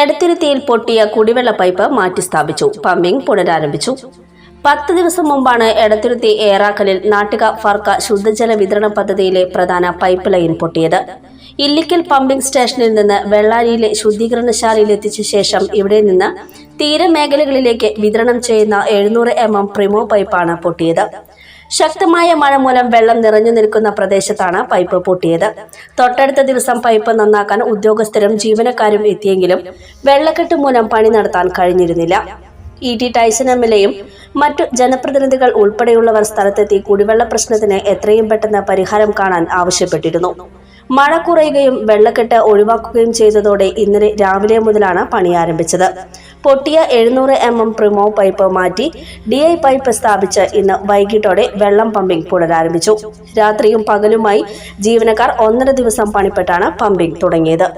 എടത്തിരുത്തിയിൽ പൊട്ടിയ കുടിവെള്ള പൈപ്പ് മാറ്റി സ്ഥാപിച്ചു പമ്പിംഗ് പുനരാരംഭിച്ചു. പത്ത് ദിവസം മുമ്പാണ് എടത്തിരുത്തി ഏറാക്കലിൽ നാട്ടിക ഫർക്ക ശുദ്ധജല വിതരണ പദ്ധതിയിലെ പ്രധാന പൈപ്പ് ലൈൻ പൊട്ടിയത്. ഇല്ലിക്കൽ പമ്പിംഗ് സ്റ്റേഷനിൽ നിന്ന് വെള്ളാരിയിലെ ശുദ്ധീകരണശാലയിൽ എത്തിച്ച ശേഷം ഇവിടെ നിന്ന് തീരമേഖലകളിലേക്ക് വിതരണം ചെയ്യുന്ന എഴുന്നൂറ് എം എം പ്രിമോ പൈപ്പാണ് പൊട്ടിയത്. ശക്തമായ മഴ മൂലം വെള്ളം നിറഞ്ഞു നിൽക്കുന്ന പ്രദേശത്താണ് പൈപ്പ് പൊട്ടിയത്. തൊട്ടടുത്ത ദിവസം പൈപ്പ് നന്നാക്കാൻ ഉദ്യോഗസ്ഥരും ജീവനക്കാരും എത്തിയെങ്കിലും വെള്ളക്കെട്ട് മൂലം പണി നടത്താൻ കഴിഞ്ഞിരുന്നില്ല. E T Taison M L എയും മറ്റു ജനപ്രതിനിധികൾ ഉൾപ്പെടെയുള്ളവർ സ്ഥലത്തെത്തി കുടിവെള്ള പ്രശ്നത്തിന് എത്രയും പെട്ടെന്ന് പരിഹാരം കാണാൻ ആവശ്യപ്പെട്ടിരുന്നു. മഴ കുറയുകയും വെള്ളക്കെട്ട് ഒഴിവാക്കുകയും ചെയ്തതോടെ ഇന്നലെ രാവിലെ മുതലാണ് പണി ആരംഭിച്ചത്. പൊട്ടിയ എഴുന്നൂറ് എം എം പ്രിമോ പൈപ്പ് മാറ്റി ഡി ഐ പൈപ്പ് സ്ഥാപിച്ച് ഇന്ന് വൈകിട്ടോടെ വെള്ളം പമ്പിംഗ് പുനരാരംഭിച്ചു. രാത്രിയും പകലുമായി ജീവനക്കാർ ഒന്നര ദിവസം പണിപ്പെട്ടാണ് പമ്പിംഗ് തുടങ്ങിയത്.